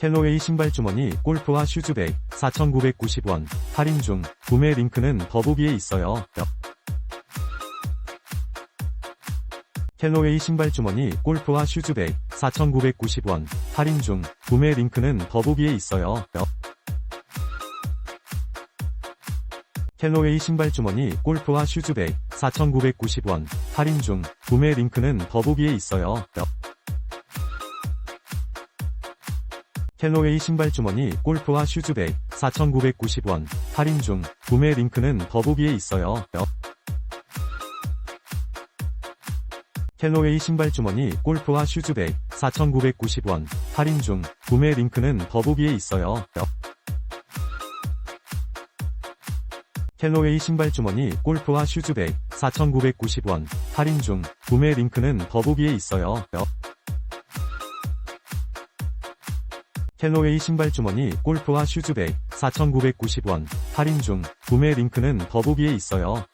캘로웨이 신발 주머니 골프와 슈즈백 4,990원 할인 중 구매 링크는 더보기에 있어요. 캘로웨이 신발 주머니 골프와 슈즈백 4,990원 할인 중 구매 링크는 더보기에 있어요. 캘로웨이 신발 주머니 골프와 슈즈백 4,990원 할인 중 구매 링크는 더보기에 있어요. 캘로웨이 신발 주머니 골프와 슈즈백 4,990원 할인 중 구매 링크는 더보기에 있어요. 캘로웨이 신발 주머니 골프와 슈즈백 4,990원 할인 중 구매 링크는 더보기에 있어요. 캘로웨이 신발 주머니 골프와 슈즈백 4,990원 할인 중 구매 링크는 더보기에 있어요. 캘로웨이 신발 주머니 골프와 슈즈백 4,990원 할인 중 구매 링크는 더보기에 있어요.